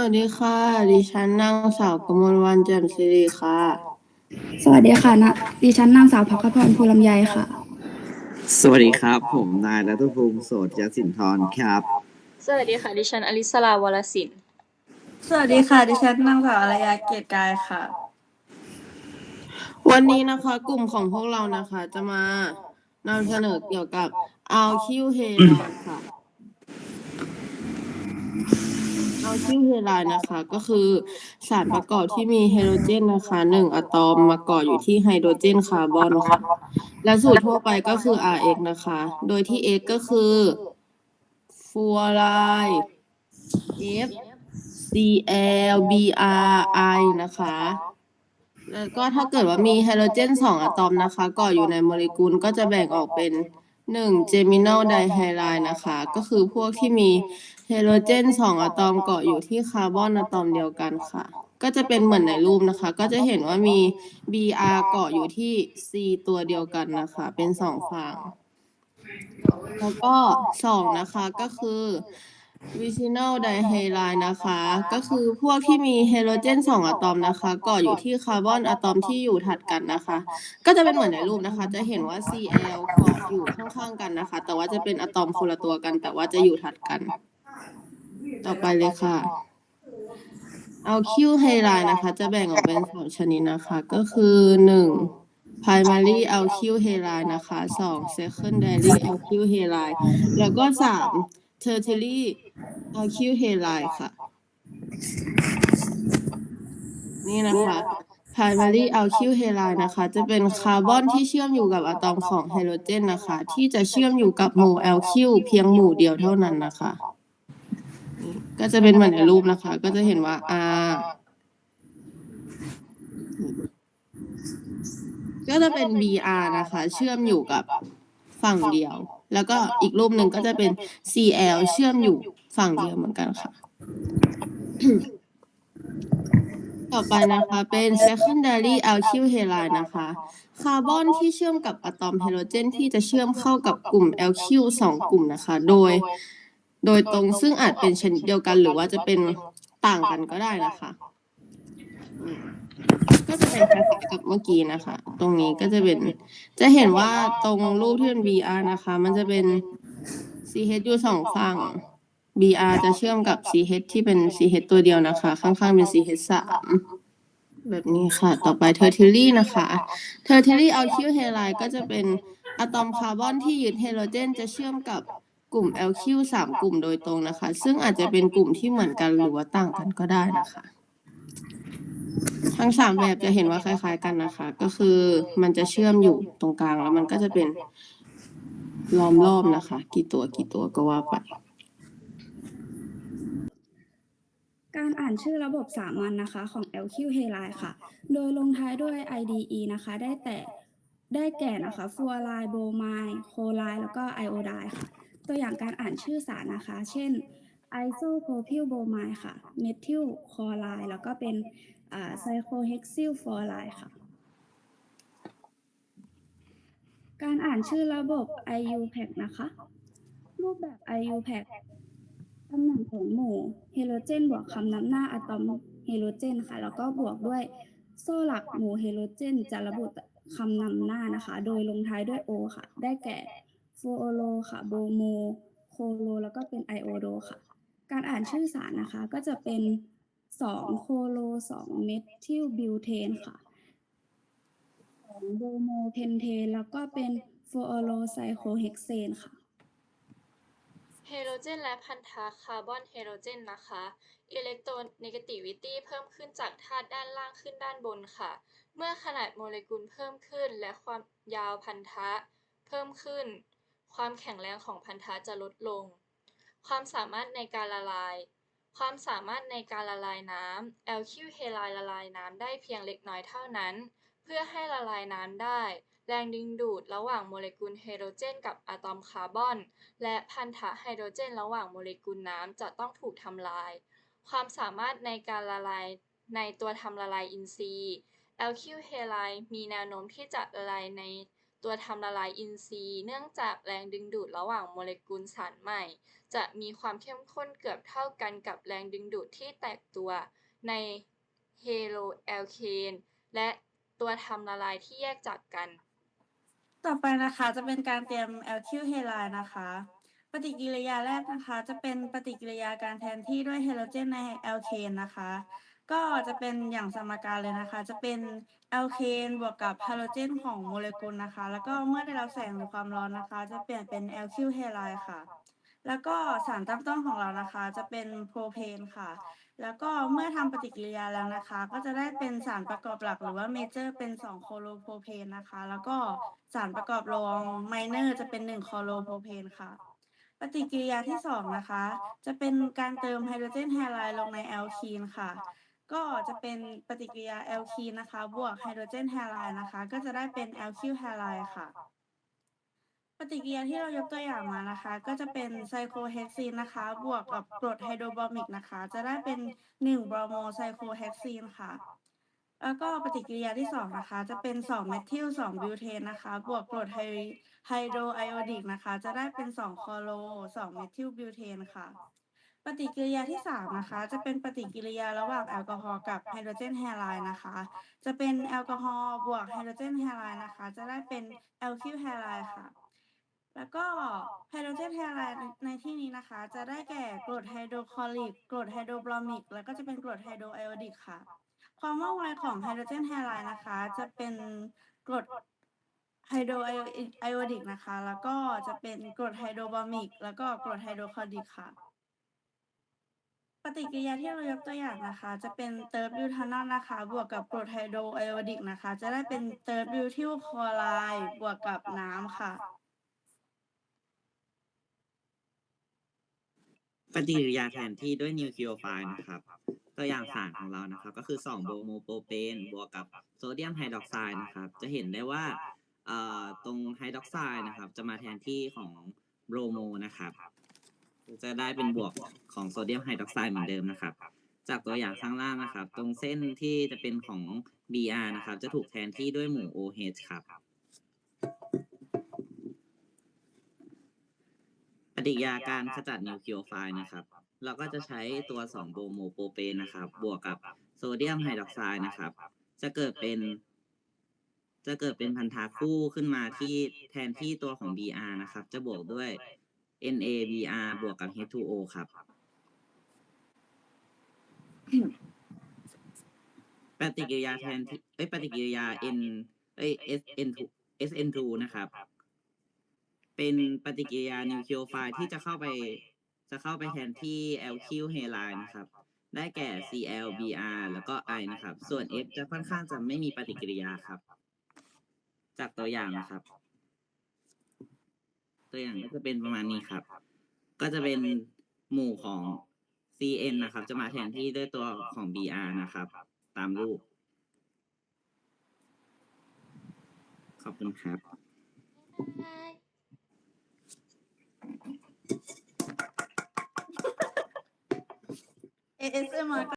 วัสดีค่ะ ดิฉันนางสาวกมลวันแจ่มสิริค่ะ สวัสดีค่ะนะดิฉันนางสาวพักขพรภูลำไยค่ะ สวัสดีครับ ผมนายรัตภูมิโสดยสินทรครับ สวัสดีค่ะ ดิฉันอลิสลาวรสินสวัสดีค่ะ ดิฉันนางสาวอารยาเกตกายค่ะ วันนี้นะคะ กลุ่มของพวกเรานะคะ จะมานำเสนอเกี่ยวกับอัลคิว เฮไลน์ค่อเฮไลน์นะคะ ก็คือสารประกอบที่มีไฮโดรเจนนะคะหนึ่งอะตอมมากาะอยู่ที่ไฮโดรเจนคาร์บอนค่ะ และสูตรทั่วไปก็คือ Rx นะคะ โดยที่ X ก็คือฟูออไรด์ F Cl Br I นะคะ แล้วก็ถ้าเกิดว่ามีไฮโดรเจนสองอะตอมนะคะกาะอยู่ในโมเลกุลก็จะแบ่งออกเป็นหนึ่งเจมิน a ลไดไฮไลน์นะคะ ก็คือพวกที่มี ไฮโดรเจนสองอะตอมเกาะอยู่ที่คาร์บอนอะตอมเดียวกันค่ะ ก็จะเป็นเหมือนในรูปนะคะ ก็จะเห็นว่ามี Br เกาะอยู่ที่ C ตัวเดียวกันนะคะ เป็นสองฝั่งแล้วก็สองนะคะก็คือวิชิ n น l ไดไฮไลน์นะคะ ก็คือพวกที่มีไฮโดรเจนสองอะตอมนะคะเกาะอยู่ที่คาร์บอนอะตอมที่อยู่ถัดกันนะคะ ก็จะเป็นเหมือนในรูปนะคะ จะเห็นว่า Cl เกาะอยู่ข้างๆกันนะคะ แต่ว่าจะเป็นอะตอมคนละตัวกัน แต่ว่าจะอยู่ถัดกัน ต่อไปเลยค่ะ เอาคิวไฮไลน์นะคะ จะแบ่งออกเป็นสองชนิดนะคะ ก็คือหนึ่ง primary alkyl halide นะคะสอง secondary alkyl halide แล้วก็สาม tertiary alkyl halide ค่ะ นี่นะคะ primary alkyl halide นะคะ จะเป็นคาร์บอนที่เชื่อมอยู่กับอะตอมของไฮโดรเจนนะคะ ที่จะเชื่อมอยู่กับหมู่แอลคิวเพียงหมู่เดียวเท่านั้นนะคะ ก็จะเป็นเหมือนในรูปนะคะ ก็จะเห็นว่า R ก็จะเป็น BR นะคะ เชื่อมอยู่กับฝั่งเดียว แล้วก็อีกรูปหนึ่งก็จะเป็น CL เชื่อมอยู่ฝั่งเดียวเหมือนกันค่ะ ต่อไปนะคะเป็น secondary alkyl halide นะคะ คาร์บอนที่เชื่อมกับอะตอมไฮโดรเจนที่จะเชื่อมเข้ากับกลุ่ม alkyl สองกลุ่มนะคะ โดย โดยตรงซึ่งอาจเป็นชนิดเดียวกัน หรือว่าจะเป็นต่างกันก็ได้นะคะก็จะเป็นคล้ายๆกับเมื่อกี้นะคะ ตรงนี้ก็จะเป็น จะเห็นว่าตรงรูปที่เป็น BR นะคะ มันจะเป็น CH อยู่สองฝั่ง BR จะเชื่อมกับ CH ที่เป็น CH ตัวเดียวนะคะ ข้างๆเป็น CH สามแบบนี้ค่ะ ต่อไป tertiary นะคะ tertiary alkyl halide ก็จะเป็นอะตอมคาร์บอนที่ยึดไฮโดรเจน จะเชื่อมกับ กลุ่ม alkyl สามกลุ่มโดยตรงนะคะ ซึ่งอาจจะเป็นกลุ่มที่เหมือนกันหรือว่าต่างกันก็ได้นะคะ ทั้งสามแบบจะเห็นว่าคล้าย ๆ กันนะคะ ก็คือมันจะเชื่อมอยู่ตรงกลางแล้วมันก็จะเป็นล้อมรอบนะคะ กี่ตัวกี่ตัวก็ว่าไป การอ่านชื่อระบบสามัญนะคะของ LQ halide ค่ะ โดยลงท้ายด้วย IDE นะคะ ได้แต่ได้แก่นะคะฟลูอไรด์โบไมโคไลแล้วก็ไอโอไดค่ะ ตัวอย่างการอ่านชื่อสารนะคะ เช่นไอโซโพพิลโบไมด์ค่ะเมทิลคลอไรด์แล้วก็เป็นไซโคเฮกซิลฟลอไรด์ค่ะ การอ่านชื่อระบบ IUPAC นะคะ รูปแบบ IUPAC ตำแหน่งของหมู่ไฮโดรเจนบวกคำนำหน้าอะตอมไฮโดรเจนค่ะ แล้วก็บวกด้วยโซ่หลักหมู่ไฮโดรเจนจะระบุคำนำหน้านะคะ โดยลงท้ายด้วย O ค่ะ ได้แก่ ฟโอโลค่ะโบโมโคโลแล้วก็เป็นไอโอโดค่ะ การอ่านชื่อสารนะคะก็จะเป็น2โคโล2เมทิลบิวเทนค่ะ2โบโมเพนเทนแล้วก็เป็นฟโอโลไซโคเฮกเซนค่ะไฮโดรเจนและพันธะคาร์บอนไฮโดรเจนนะคะอิเล็กโตรเนกาติวิตี้เพิ่มขึ้นจากธาตุด้านล่างขึ้นด้านบนค่ะ เมื่อขนาดโมเลกุลเพิ่มขึ้นและความยาวพันธะเพิ่มขึ้น ความแข็งแรงของพันธะจะลดลง ความสามารถในการละลาย ความสามารถในการละลายน้ำแอลคิวเฮไลละลายน้ำได้เพียงเล็กน้อยเท่านั้น เพื่อให้ละลายน้ำได้ แรงดึงดูดระหว่างโมเลกุลไฮโดรเจนกับอะตอมคาร์บอน และพันธะไฮโดรเจน ระหว่างโมเลกุลน้ำจะต้องถูกทำลาย ความสามารถในการละลายในตัวทำละลายอินทรีย์ alkyl halide มีแนวโน้มที่จะละลายใน ตัวทำละลายอินทรีย์ เนื่องจากแรงดึงดูดระหว่างโมเลกุลสารใหม่ จะมีความเข้มข้นเกือบเท่ากันกับแรงดึงดูดที่แตกตัวในเฮโลแอลเคนและตัวทำละลายที่แยกจากกัน ต่อไปนะคะจะเป็นการเตรียมแอลคิลเฮไลน์นะคะ ปฏิกิริยาแรกนะคะ จะเป็นปฏิกิริยาการแทนที่ด้วยไฮโดรเจนในแอลเคนนะคะ ก็จะเป็นอย่างสมการเลยนะคะ จะเป็นแอลเคนบวกกับไฮโดรเจนของโมเลกุลนะคะ แล้วก็เมื่อได้รับแสงหรือความร้อนนะคะ จะเปลี่ยนเป็นแอลคิลเฮไลน์ค่ะ แล้วก็สารตั้งต้นของเรานะคะ จะเป็นโพรเพนค่ะ แล้วก็เมื่อทำปฏิกิริยาแล้วนะคะ ก็จะได้เป็นสารประกอบหลักหรือว่าเมเจอร์เป็น2โคโลโพรเพนนะคะ แล้วก็สารประกอบรองไมเนอร์จะเป็น1โคโลโพรเพนค่ะปฏิกิริยาที่สองนะคะ จะเป็นการเติมไฮโดรเจนไฮไลด์ลงในแอลคีนค่ะ ก็จะเป็นปฏิกิริยาแอลคีนนะคะ บวกไฮโดรเจนไฮไลด์นะคะ ก็จะได้เป็นแอลคิลไฮไลด์ค่ะ ปฏิกิริยาที่เรายกตัวอย่างมานะคะ ก็จะเป็นไซโคเฮกซีนนะคะ บวกกับกรดไฮโดรบอมิกนะคะ จะได้เป็น1บรโมไซโคเฮกซีนค่ะ แล้วก็ปฏิกิริยาที่สองนะคะ จะเป็น2เมทิล2บิวเทนนะคะ บวกกรดไฮไฮโดรไอโอดิกนะคะ จะได้เป็น2คลอโร2เมทิลบิวเทนค่ะ ปฏิกิริยาที่สามนะคะ จะเป็นปฏิกิริยาระหว่างแอลกอฮอล์กับไฮโดรเจนไฮไลด์นะคะ จะเป็นแอลกอฮอล์บวกไฮโดรเจนไฮไลด์นะคะ จะได้เป็นแอลคิลไฮไลด์ค่ะ แล้วก็ไฮโดรเจนไฮไลด์ในที่นี้นะคะ จะได้แก่กรดไฮโดรคลอริกกรดไฮโดรบรอมิก แล้วก็จะเป็นกรดไฮโดรไอโอดิกค่ะ ความว่องไวของไฮโดรเจนไฮไลด์นะคะ จะเป็นกรดไฮโดรไอโอดิกนะคะ แล้วก็จะเป็นกรดไฮโดรบรอมิก แล้วก็กรดไฮโดรคลอริกค่ะ ฏิกิริยาที่เรายกตัวอย่างนะคะ จะเป็นเติร์บิวทานอลนะคะ บวกกับกรดไฮโดรไอโอดิกนะคะ จะได้เป็นเติร์บิวทิลคลอไรด์บวกกับน้ำค่ะ ปฏิกิริยาแทนที่ด้วยนิวคลีโอไฟล์นะครับ ตัวอย่างสารของเรานะครับ ก็คือ2โบรโมโปรเปนบวกกับโซเดียมไฮดรอกไซด์นะครับ จะเห็นได้ว่าตรงไฮดรอกไซด์นะครับ จะมาแทนที่ของโบรโมนะครับ จะได้เป็นบวกของโซเดียมไฮดรอกไซด์เหมือนเดิมนะครับ จากตัวอย่างข้างล่างนะครับ ตรงเส้นที่จะเป็นของ Br นะครับ จะถูกแทนที่ด้วยหมู่ OH ครับ ปฏิกิริยาการขจัดนิวเคลีโอไฟล์นะครับ เราก็จะใช้ตัว2โบรโมโปรเปนนะครับ บวกกับโซเดียมไฮดรอกไซด์นะครับ จะเกิดเป็นจะเกิดเป็นพันธะคู่ขึ้นมาที่แทนที่ตัวของ Br นะครับ จะบวกด้วย NaBr บวกกับ H2O ครับ ปฏิกิริยาแทนที่เอ้ยปฏิกิริยา N เอ้ย SN2 SN2 นะครับ เป็นปฏิกิริยานิวคลีโอไฟล์ที่จะเข้าไป จะเข้าไปแทนที่ alkyl halide นะครับ ได้แก่ Cl Br แล้วก็ I นะครับ ส่วน F จะค่อนข้างจะไม่มีปฏิกิริยาครับ จากตัวอย่างนะครับ ตัวอย่างก็จะเป็นประมาณนี้ครับ ก็จะเป็นหมู่ของ Cn นะครับ จะมาแทนที่ด้วยตัวของ Br นะครับ ตามรูป ขอบคุณครับ ASMR